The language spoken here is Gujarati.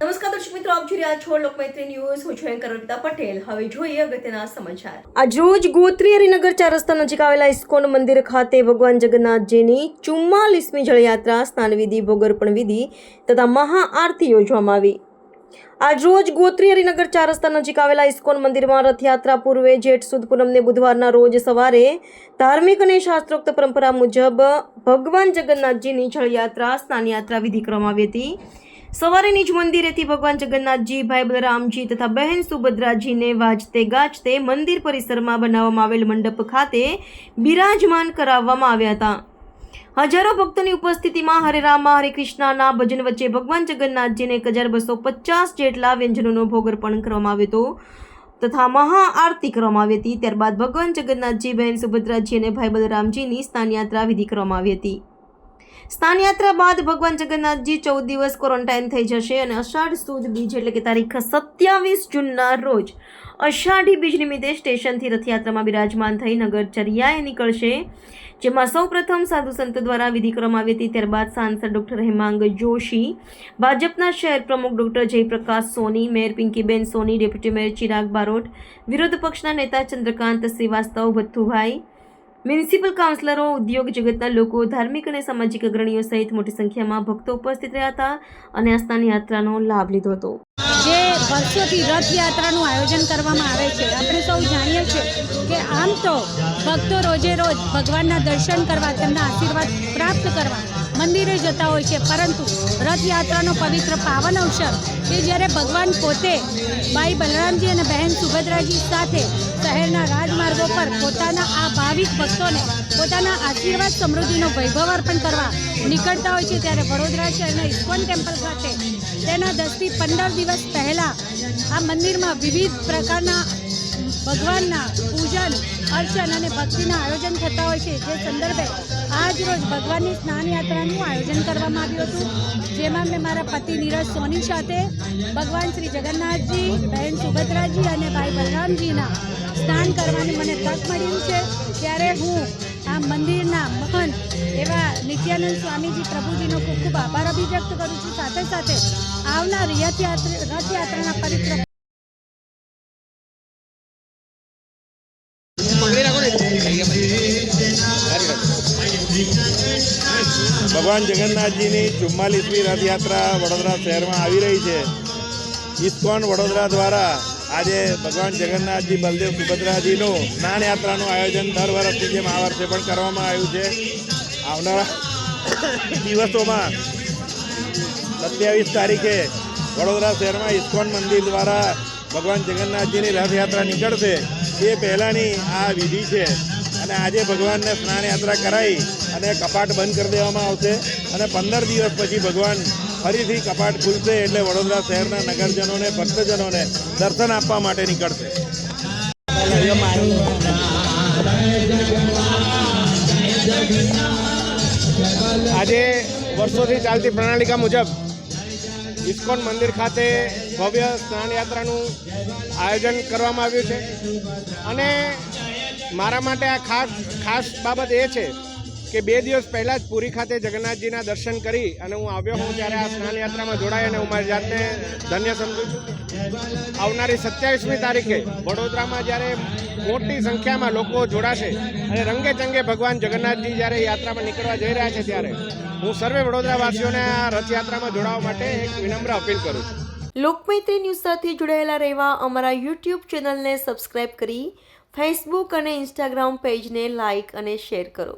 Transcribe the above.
નમસ્કાર દર્શક મિત્રો, આપ જોઈ રહ્યા છો લોકમૈત્રી ન્યૂઝ. પટેલ. હવે જોઈએ અગત્યના સમાચાર. આજરોજ ગોત્રી હરિનગર ચાર રસ્તા નજીક આવેલા ઇસ્કોન મંદિર ખાતે ભગવાન જગન્નાથજીની ચુમ્માલીસમી જળયાત્રા સ્નાનવિધિ, ભોગર્પણ વિધિ તથા મહાઆરતી યોજવામાં આવી. આજરોજ ગોત્રી હરિનગર ચાર રસ્તા નજીક આવેલા ઇસ્કોન મંદિરમાં રથયાત્રા પૂર્વે જેઠ સુદ પૂનમને બુધવારના રોજ સવારે ધાર્મિક અને શાસ્ત્રોક્ત પરંપરા મુજબ ભગવાન જગન્નાથજીની જળયાત્રા, સ્નાનયાત્રા વિધિ કરવામાં આવી હતી. સવારે નિજ મંદિરેથી ભગવાન જગન્નાથજી, ભાઈ બલરામજી તથા બહેન સુભદ્રાજીને વાજતે ગાજતે મંદિર પરિસરમાં બનાવવામાં આવેલ મંડપ ખાતે બિરાજમાન કરાવવામાં આવ્યા હતા. હજારો ભક્તોની ઉપસ્થિતિમાં હરે રામ, હરે કૃષ્ણના ભજન વચ્ચે ભગવાન જગન્નાથજીને એક હજાર બસો પચાસ જેટલા વ્યંજનોનો ભોગ અર્પણ કરવામાં આવ્યો હતો તથા મહાઆરતી કરવામાં આવી હતી. ત્યારબાદ ભગવાન જગન્નાથજી, બહેન સુભદ્રાજી અને ભાઈ બલરામજીની સ્નાનયાત્રા વિધિ કરવામાં આવી હતી. સ્નાનયાત્રા બાદ ભગવાન જગન્નાથજી ચૌદ દિવસ ક્વોરન્ટાઇન થઈ જશે અને અષાઢ સુદ બીજ એટલે કે તારીખ સત્યાવીસ જૂનના રોજ અષાઢી બીજ નિમિત્તે સ્ટેશનથી રથયાત્રામાં બિરાજમાન થઈ નગરચર્યાએ નીકળશે, જેમાં સૌપ્રથમ સાધુ સંત દ્વારા વિધિ કરવામાં આવી હતી. ત્યારબાદ સાંસદ ડોક્ટર હેમાંગ જોશી, ભાજપના શહેર પ્રમુખ doctor Jayprakash Soni, mayor Pinkiben Soni, deputy mayor Chirag Barot, વિરોધ પક્ષના નેતા ચંદ્રકાંત શ્રીવાસ્તવ, ભથ્થુભાઈ મ્યુનિસિપલ કાઉન્સિલરો, ઉદ્યોગ જગતના લોકો, ધાર્મિક અને સામાજિક અગ્રણીઓ સહિત મોટી સંખ્યામાં ભક્તો ઉપસ્થિત રહ્યા હતા અને આસ્થાની યાત્રાનો લાભ લીધો હતો. જે વર્ષોથી રથયાત્રાનું આયોજન કરવામાં આવે છે, આપણે સૌ જાણીએ છીએ કે આમ તો ભક્તો રોજે રોજ ભગવાનના દર્શન કરવા, તેમના આશીર્વાદ પ્રાપ્ત કરવા મંદિરે જતા હોય છે. પરંતુ રથયાત્રાનો પવિત્ર પાવન અવસર કે જ્યારે ભગવાન પોતે ભાઈ બલરામજી અને બહેન સુભદ્રાજી સાથે શહેરના રાજમાર્ગો પર પોતાના આ ભાવિક ભક્તોને પોતાના આશીર્વાદ સમૃદ્ધિનો વૈભવ અર્પણ કરવા નીકળતા હોય છે, ત્યારે વડોદરા શહેરના ઇસ્કોન ટેમ્પલ ખાતે તેના દસથી પંદર દિવસ પહેલાં આ મંદિરમાં વિવિધ પ્રકારના ભગવાનના પૂજન, અર્ચન અને ભક્તિના આયોજન થતા હોય છે. જે સંદર્ભે આજ રોજ ભગવાનની સ્નાન યાત્રાનું આયોજન કરવામાં આવ્યું હતું, જેમાં મેં મારા પતિ નીરજ સોની સાથે ભગવાન શ્રી જગન્નાથજી, બહેન સુભદ્રાજી અને ભાઈ બલરામજીના સ્નાન કરવાની મને તક મળ્યું છે. ત્યારે હું આ મંદિરના મહંત એવા નિત્યાનંદ સ્વામીજી પ્રભુજીનો ખૂબ ખૂબ આભાર અભિવ્યક્ત કરું છું. સાથે સાથે આવનાર રથયાત્રા રથયાત્રાના પવિત્ર ભગવાન જગન્નાથજીની ચુમ્માલીસમી રથયાત્રા વડોદરા શહેરમાં આવી રહી છે. ઇસ્કોન વડોદરા દ્વારા આજે ભગવાન જગન્નાથજી બલદેવ સુભદ્રાજીનું સ્નાન યાત્રાનું આયોજન દર વર્ષની જેમ આ વર્ષે પણ કરવામાં આવ્યું છે. આવનારા દિવસોમાં સત્યાવીસ તારીખે વડોદરા શહેરમાં ઇસ્કોન મંદિર દ્વારા ભગવાન જગન્નાથજીની રથયાત્રા નીકળશે. એ પહેલાંની આ વિધિ છે. અને આજે ભગવાનને સ્નાન યાત્રા કરાવી અને કપાટ બંધ કરી દેવામાં આવશે. અને પંદર દિવસ પછી ભગવાન ફરીથી કપાટ ખુલશે એટલે વડોદરા શહેરના નગરજનોને, ભક્તજનોને દર્શન આપવા માટે નીકળશે. આજે વર્ષોથી ચાલતી પ્રણાલિકા મુજબ ઇસ્કોન મંદિર ખાતે ભવ્ય સ્નાન યાત્રાનું આયોજન કરવામાં આવ્યું છે. અને મારા માટે આ ખાસ ખાસ બાબત એ છે કે બે દિવસ પહેલાં જ પુરી ખાતે જગન્નાથજીના દર્શન કરી અને હું આવ્યો હું ત્યારે આ સ્નાન યાત્રામાં જોડાય અને હું મારી જાતને ધન્ય સમજું છું. આવનારી સત્યાવીસમી તારીખે વડોદરામાં જ્યારે મોટી સંખ્યામાં લોકો જોડાશે અને રંગે ચંગે ભગવાન જગન્નાથજી જ્યારે યાત્રામાં નીકળવા જઈ રહ્યા છે ત્યારે, હું સર્વે વડોદરાવાસીઓને આ રથયાત્રામાં જોડાવા માટે એક વિનમ્ર અપીલ કરું છું. લોકમૈત્રી ન્યૂઝ સાથે જોડાયેલા રહેવા અમારા યુટ્યુબ ચેનલને સબસ્ક્રાઇબ કરી, ફેસબુક અને ઇન્સ્ટાગ્રામ પેજને લાઇક અને શેર કરો.